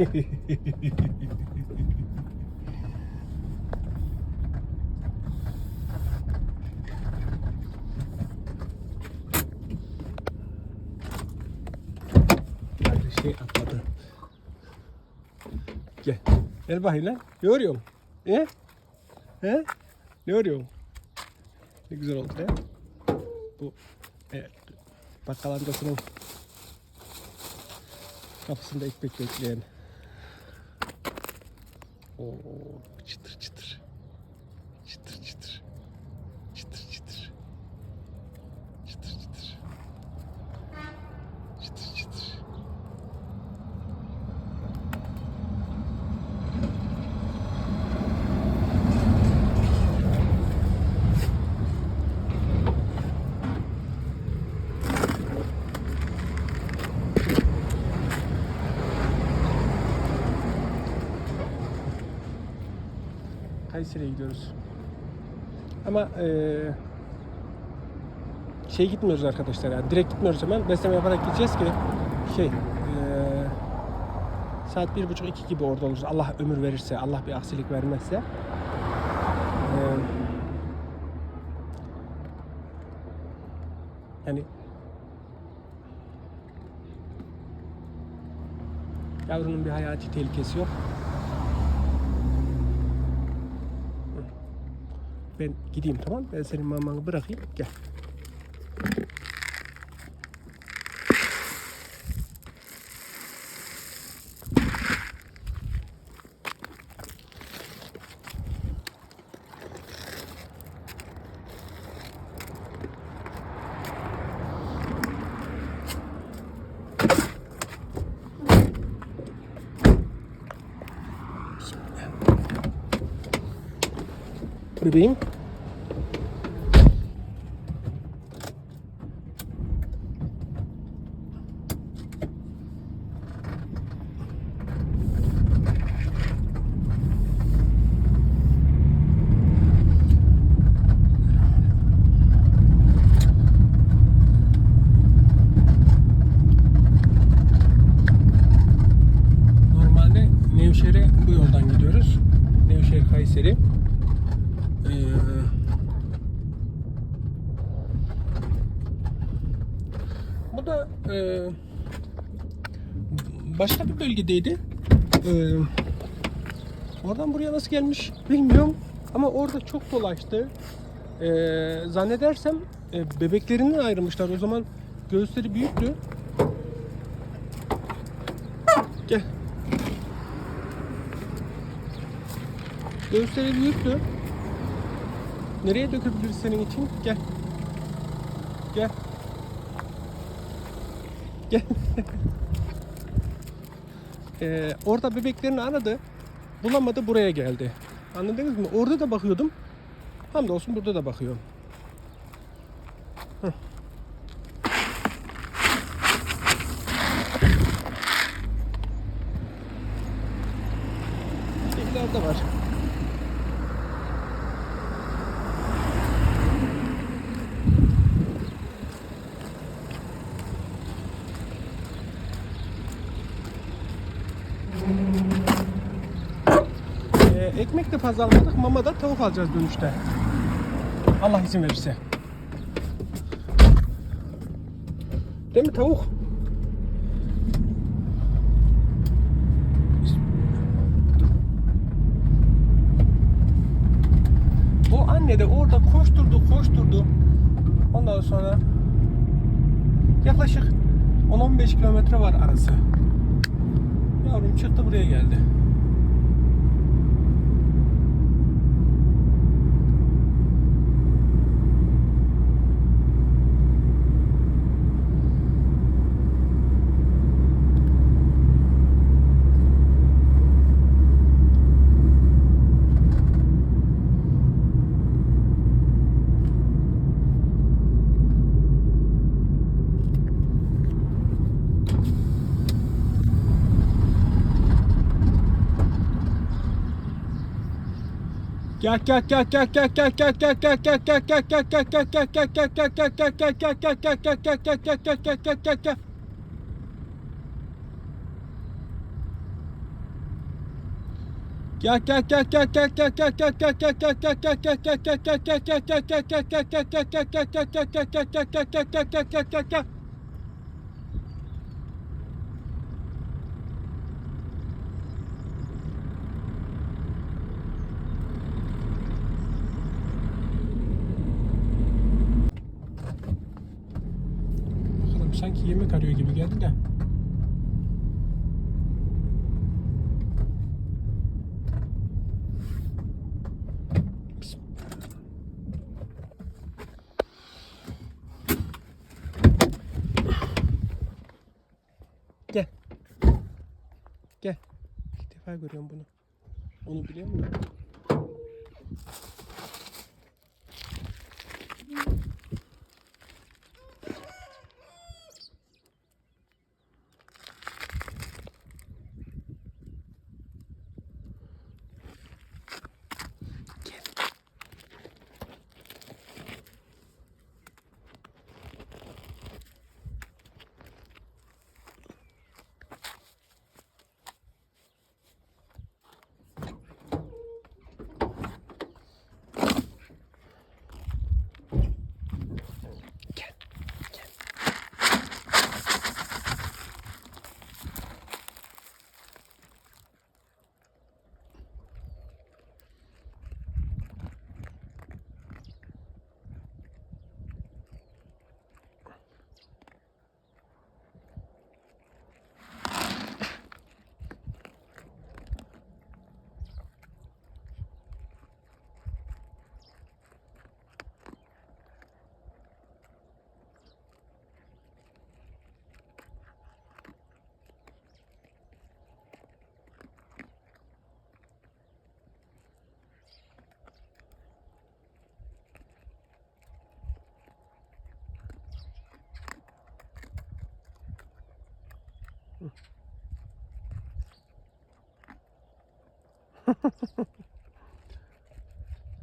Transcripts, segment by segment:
Şey atladı. Gel. Gel bakayım lan. Ne örüyorsun? He? He? Ne örüyorsun? Ne güzel oldu ya. Bu evet, bakkal amcasının kapısında ekmek bekleyen. О, 4 Kayseri'ye gidiyoruz. Ama eee şey gitmiyoruz arkadaşlar yani direkt gitmiyoruz hemen besleme yaparak gideceğiz ki şey eee, saat bir buçuk iki gibi orada oluruz. Allah ömür verirse, Allah bir aksilik vermezse. Eee, yani yavrunun bir hayati tehlikesi yok. Ben gideyim tamam. Ben senin mamanı bırakayım. Gel. Bebeğim. Bu da e, başka bir bölgedeydi. Ee, oradan buraya nasıl gelmiş bilmiyorum. Ama orada çok dolaştı. Ee, zannedersem e, bebeklerinden ayrılmışlar. O zaman göğüsleri büyüktü. Gel. Göğüsleri büyüktü. Nereye dökebiliriz senin için? Gel. Gel. Ee, orada bebeklerini aradı. Bulamadı buraya geldi. Anladınız mı? Orada da bakıyordum. Hamdolsun burada da bakıyorum. Heh. İleride var. Ee, ekmek de fazla almadık. Mama da tavuk alacağız dönüşte. Allah izin verirse. Değil mi tavuk? O anne de orada koşturdu koşturdu. Ondan sonra yaklaşık 10-15 kilometre var arası. Yavrum çıktı buraya geldi. Yeah, sanki yemek arıyor gibi geldi de. Gel. Gel. İlk defa görüyorum bunu. Onu biliyor musun?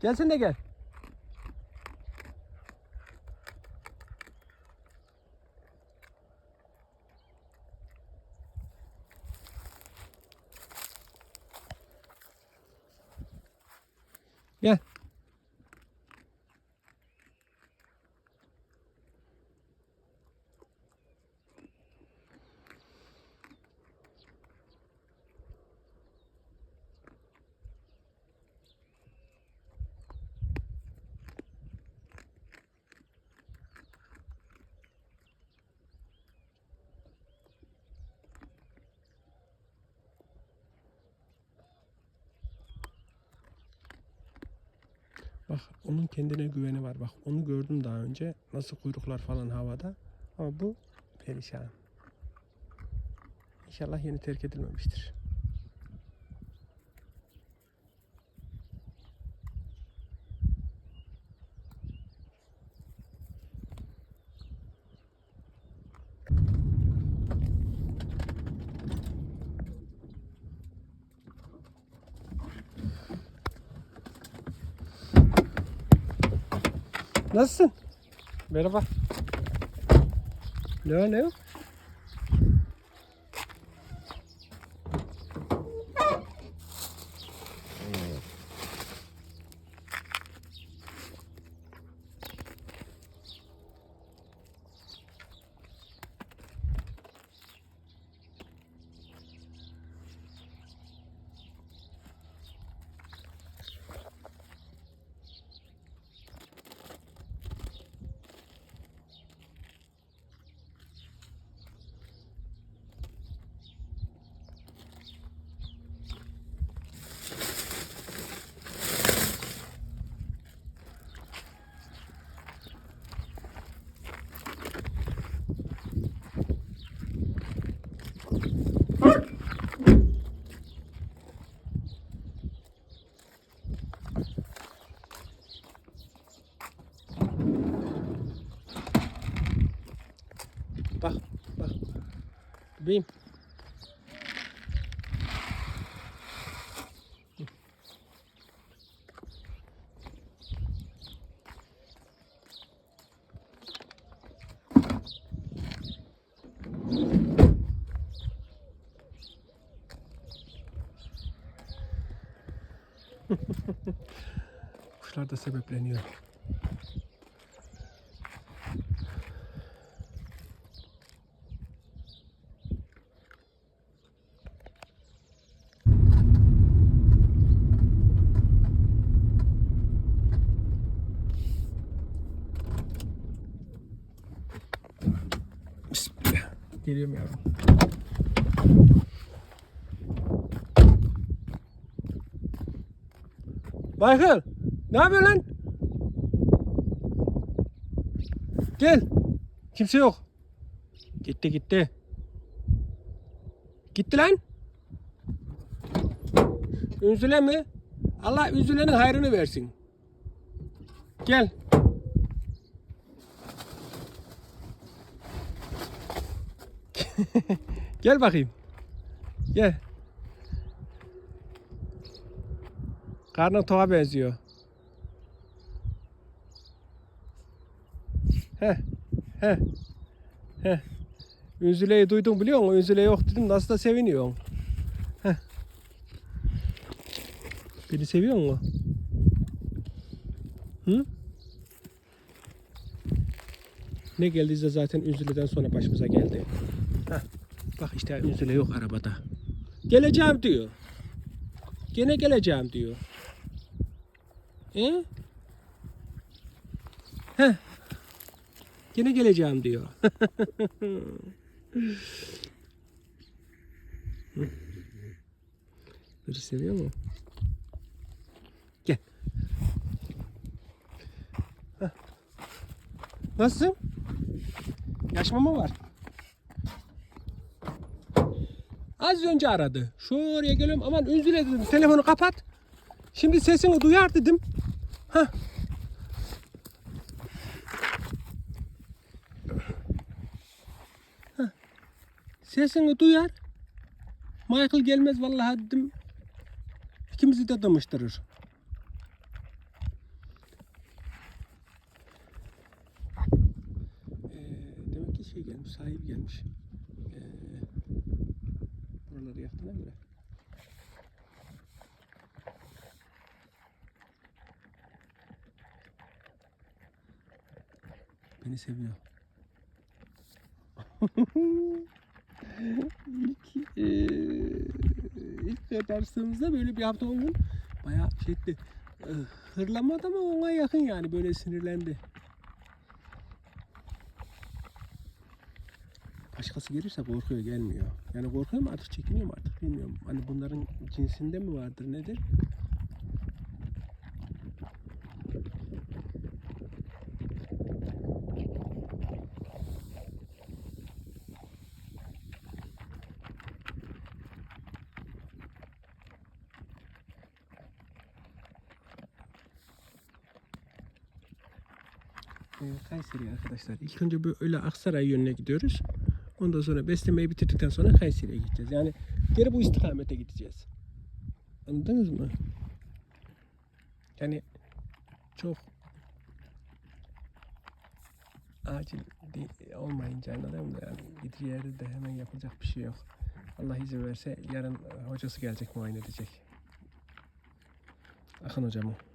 Gelsin de gel. Bak onun kendine güveni var. Bak onu gördüm daha önce. Nasıl kuyruklar falan havada. Ama bu perişan. İnşallah yeni terk edilmemiştir. Nasılsın? Merhaba. Ne var ne yok? Bak bak. Bebeğim. Kuşlar da sebepleniyor. Bismillah. Geliyorum yavrum. Michael, ne yapıyorsun lan? Gel. Kimse yok. Gitti gitti. Gitti lan. Üzüle mi? Allah üzülenin hayrını versin. Gel. Gel bakayım. Gel. Karnın toğa benziyor. He, he, he. Üzüleyi duydun biliyor musun? Üzüle yok dedim. Nasıl da seviniyorsun. Heh. Beni seviyor mu? Hı? Ne geldiyse zaten Üzüle'den sonra başımıza geldi. Heh. Bak işte Üzüle yok arabada. Geleceğim diyor. Gene geleceğim diyor. E? Heh. Gene geleceğim diyor. Hırı seviyor mu? Gel. Heh. Nasılsın? Yaşma mı var? Az önce aradı. Şuraya geliyorum. Aman üzüle dedim. Telefonu kapat. Şimdi sesini duyar dedim. Hah. Sesini duyar. Michael gelmez vallahi dedim. İkimizi de damıştırır. Ee, demek ki şey gelmiş, sahip gelmiş. Ee, buraları yaktığına göre. Beni seviyor. ilk, eee ilk derslerimizde böyle bir hafta on gün bayağı şey etti. Eee, hırlamadı ama ona yakın yani böyle sinirlendi. Başkası gelirse korkuyor gelmiyor. Yani korkuyor mu artık çekiniyor mu artık bilmiyorum. Hani bunların cinsinde mi vardır nedir? Ee, Kayseri arkadaşlar. İlk önce böyle Aksaray yönüne gidiyoruz. Ondan sonra beslemeyi bitirdikten sonra Kayseri'ye gideceğiz. Yani geri bu istikamete gideceğiz. Anladınız mı? Yani çok acil olmayınca anladın mı? Yani gideceği yerde de hemen yapılacak bir şey yok. Allah izin verse yarın hocası gelecek muayene edecek. Akın hocam o.